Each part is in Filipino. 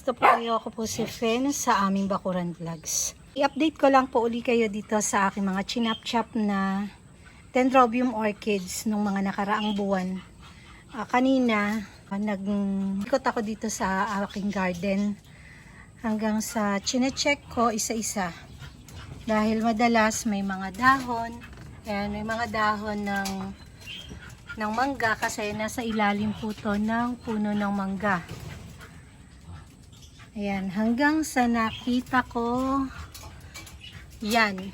Kamusta po kayo? Ako po si Fen sa aming Bakuran Vlogs. I-update ko lang po uli kayo dito sa aking mga chinap-chap na Dendrobium orchids nung mga nakaraang buwan. Ah, kanina, ah, nag-ikot ako dito sa aking garden hanggang sa chinecheck ko isa-isa. Dahil madalas may mga dahon, ayan, may mga dahon ng ng mangga kasi nasa ilalim po to ng puno ng mangga. Ayan, hanggang sa nakita ko, yan.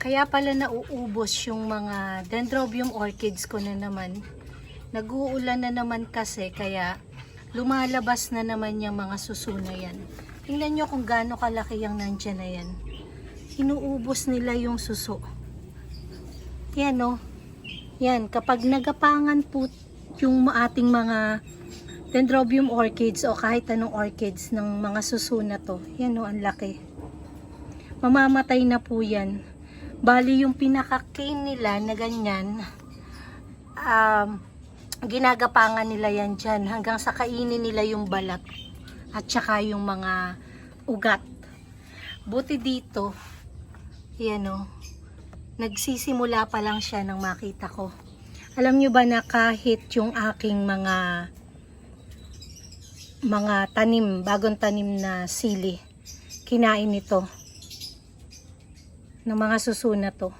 Kaya pala nauubos yung mga dendrobium orchids ko na naman. Nag-uulan na naman kasi, kaya lumalabas na naman yung mga susuna yan. Tingnan nyo kung gaano kalaki yung nandyan na yan. Inuubos nila yung suso. Yan o. Yan, kapag nagapangan po yung ating mga dendrobium orchids o kahit anong orchids ng mga susuna to. Yan o, ang laki. Mamamatay na po yan. Bali yung pinaka-cane nila na ganyan, um, ginagapangan nila yan dyan hanggang sa kainin nila yung balat at saka yung mga ugat. Buti dito, yan o, nagsisimula pa lang siya nang makita ko. Alam nyo ba na kahit yung aking mga mga tanim, bagong tanim na sili, kinain ito ng mga susuna to.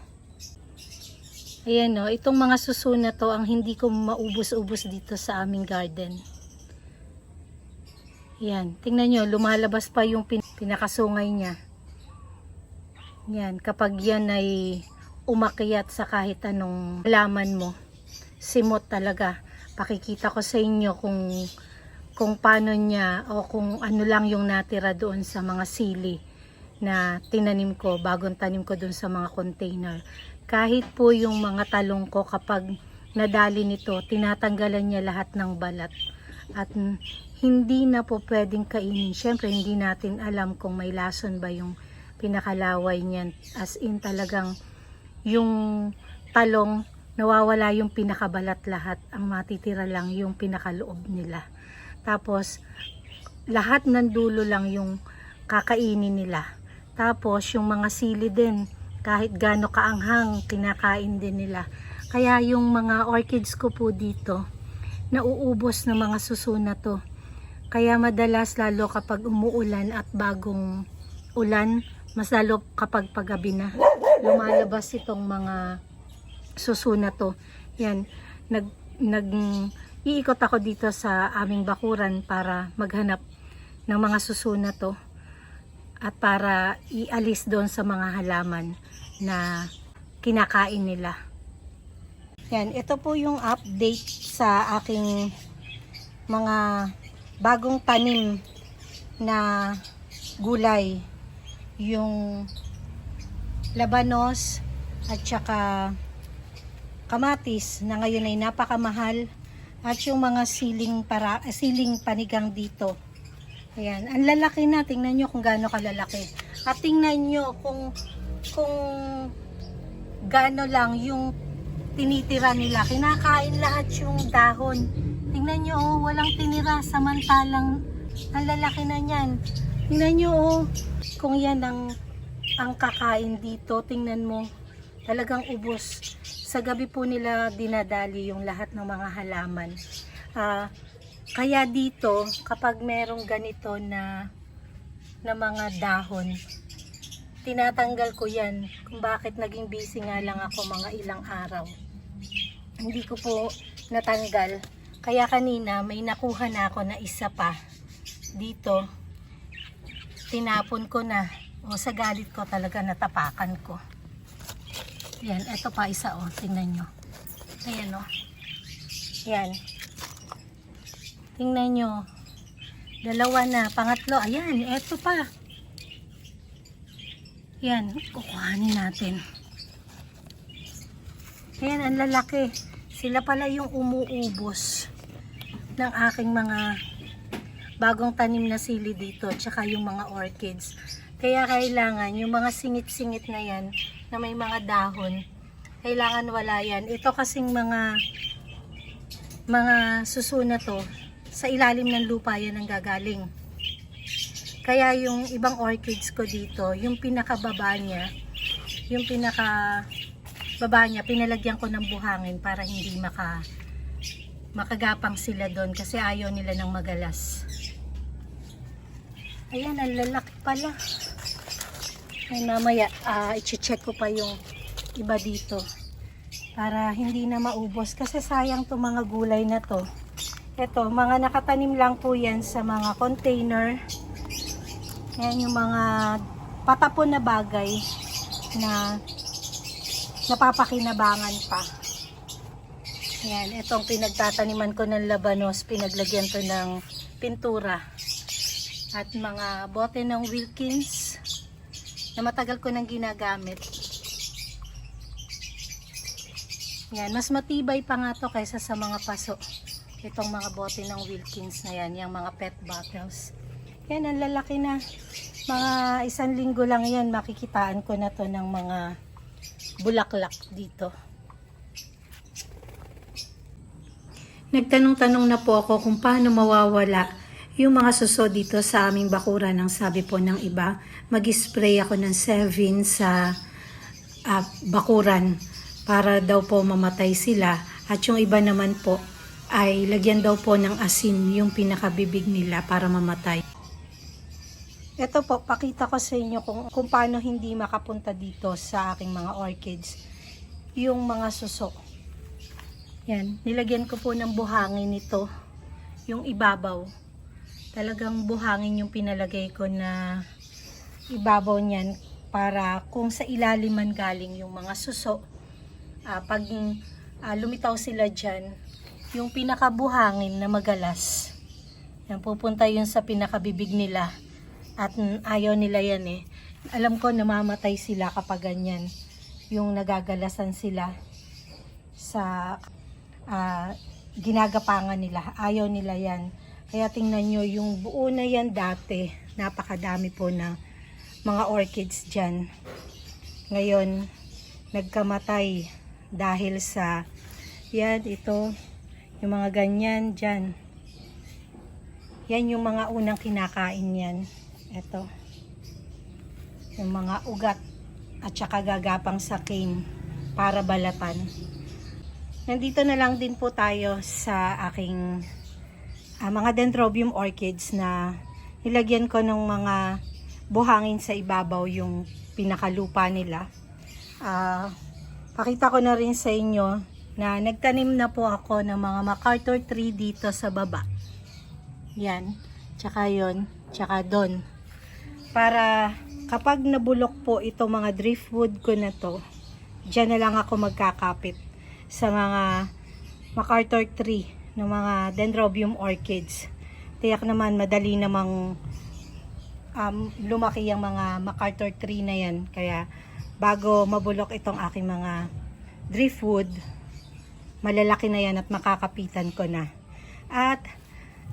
Ayan o, itong mga susuna to ang hindi ko maubos-ubos dito sa aming garden. Yan, tingnan nyo, lumalabas pa yung pin pinakasungay niya. Yan, kapag yan ay umakyat sa kahit anong laman mo, simot talaga. Pakikita ko sa inyo kung kung paano niya o kung ano lang yung natira doon sa mga sili na tinanim ko, bagong tanim ko doon sa mga container. Kahit po yung mga talong ko kapag nadali nito, tinatanggalan niya lahat ng balat. At hindi na po pwedeng kainin. Siyempre, hindi natin alam kung may lason ba yung pinakalaway niyan. As in talagang yung talong, nawawala yung pinakabalat lahat. Ang matitira lang yung pinakaloob nila. Tapos, lahat ng dulo lang yung kakainin nila. Tapos, yung mga sili din, kahit gaano kaanghang, kinakain din nila. Kaya yung mga orchids ko po dito, nauubos ng mga susuna to. Kaya madalas lalo kapag umuulan at bagong ulan, mas lalo kapag paggabi na, lumalabas itong mga susuna to. Yan, nag, nag, iikot ako dito sa aming bakuran para maghanap ng mga susuna to at para ialis doon sa mga halaman na kinakain nila. Yan, ito po yung update sa aking mga bagong tanim na gulay. Yung labanos at saka kamatis na ngayon ay napakamahal at yung mga siling para siling panigang dito. Ayan, ang lalaki na, tingnan nyo kung gaano kalalaki. At tingnan nyo kung kung gaano lang yung tinitira nila. Kinakain lahat yung dahon. Tingnan nyo, oh, walang tinira samantalang ang lalaki na niyan. Tingnan nyo, oh, kung yan ang ang kakain dito, tingnan mo, talagang ubos. Sa gabi po nila dinadali yung lahat ng mga halaman. Ah, kaya dito, kapag merong ganito na na mga dahon, tinatanggal ko yan kung bakit naging busy nga lang ako mga ilang araw. Hindi ko po natanggal. Kaya kanina may nakuha na ako na isa pa dito. Tinapon ko na. O sa galit ko talaga natapakan ko. Yan, eto pa isa o. Tingnan nyo. Ayan o. Yan. Tingnan nyo. Dalawa na. Pangatlo. Ayan, eto pa. Yan, kukuhanin natin. Ayan, ang lalaki. Sila pala yung umuubos ng aking mga bagong tanim na sili dito, tsaka yung mga orchids. Kaya kailangan, yung mga singit-singit na yan, na may mga dahon, kailangan wala yan. Ito kasing mga mga susuna to, sa ilalim ng lupa yan ang gagaling. Kaya yung ibang orchids ko dito, yung pinakababa niya, yung pinaka baba niya, pinalagyan ko ng buhangin para hindi maka makagapang sila doon kasi ayaw nila ng magalas. Ayan, ang lalaki pala. Ay, mamaya, ah, i-check ko pa yung iba dito para hindi na maubos kasi sayang to mga gulay na to. Ito, mga nakatanim lang po yan sa mga container. Yan yung mga patapon na bagay na napapakinabangan pa. Yan, itong pinagtataniman ko ng labanos, pinaglagyan to ng pintura. At mga bote ng Wilkins na matagal ko nang ginagamit. Yan, mas matibay pa nga to kaysa sa mga paso. Itong mga bote ng Wilkins na yan, yung mga pet bottles. Yan, ang lalaki na. Mga isang linggo lang yan, makikitaan ko na to ng mga bulaklak dito. Nagtanong-tanong na po ako kung paano mawawala yung mga suso dito sa aming bakuran ng sabi po ng iba. Mag-spray ako ng Sevin sa ah, bakuran para daw po mamatay sila. At yung iba naman po ay lagyan daw po ng asin yung pinakabibig nila para mamatay. Ito po, pakita ko sa inyo kung, kung paano hindi makapunta dito sa aking mga orchids. Yung mga suso. Yan, nilagyan ko po ng buhangin ito. Yung ibabaw. Talagang buhangin yung pinalagay ko na ibabaw niyan para kung sa ilalim man galing yung mga suso, ah, pag ah, lumitaw sila dyan, yung pinakabuhangin na magalas, yan, pupunta yun sa pinakabibig nila. At ayaw nila yan eh. Alam ko namamatay sila kapag ganyan. Yung nagagalasan sila sa ah, ginagapangan nila. Ayaw nila yan. Kaya tingnan nyo, yung buo na yan dati, napakadami po na mga orchids dyan. Ngayon, nagkamatay dahil sa yan, ito, yung mga ganyan dyan. Yan yung mga unang kinakain yan. Ito. Yung mga ugat at saka gagapang sa cane para balatan. Nandito na lang din po tayo sa aking ah, mga dendrobium orchids na nilagyan ko ng mga buhangin sa ibabaw yung pinakalupa nila. Ah, pakita ko na rin sa inyo na nagtanim na po ako ng mga MacArthur tree dito sa baba. Yan. Tsaka yon, tsaka don. Para kapag nabulok po itong mga driftwood ko na to, dyan na lang ako magkakapit sa mga MacArthur tree ng mga dendrobium orchids. Tiyak naman madali namang um, lumaki ang mga MacArthur tree na yan. Kaya bago mabulok itong aking mga driftwood, malalaki na yan at makakapitan ko na. At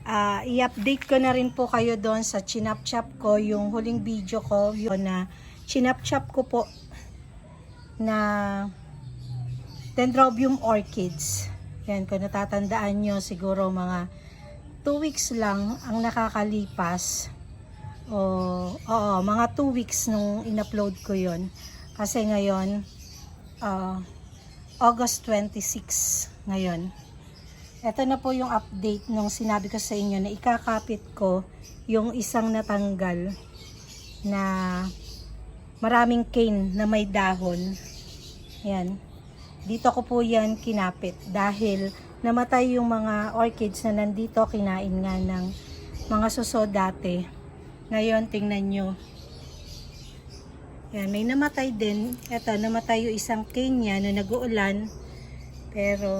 ah, i-update ko na rin po kayo doon sa chinap-chap ko, yung huling video ko, yun na chinap-chap ko po na Dendrobium orchids. Yan, kung natatandaan nyo, siguro mga 2 weeks lang ang nakakalipas. O, oo, mga 2 weeks nung in-upload ko yon Kasi ngayon, ah, August 26 ngayon. Ito na po yung update nung sinabi ko sa inyo na ikakapit ko yung isang natanggal na maraming cane na may dahon. Yan. Dito ko po yan kinapit dahil namatay yung mga orchids na nandito kinain nga ng mga suso dati. Ngayon, tingnan nyo. Yan, may namatay din. Ito, namatay yung isang cane niya na nag-uulan. Pero,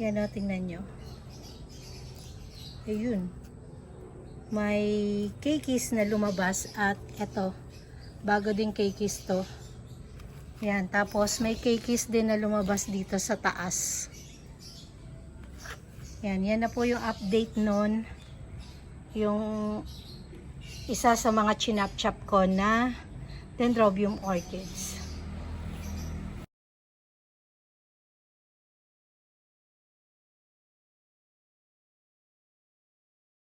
yan o, tingnan nyo. Ayun. May kikis na lumabas at eto, bago din kikis to. Yan, tapos may kikis din na lumabas dito sa taas. Yan, yan na po yung update nun. Yung isa sa mga chinap-chap ko na Dendrobium orchids.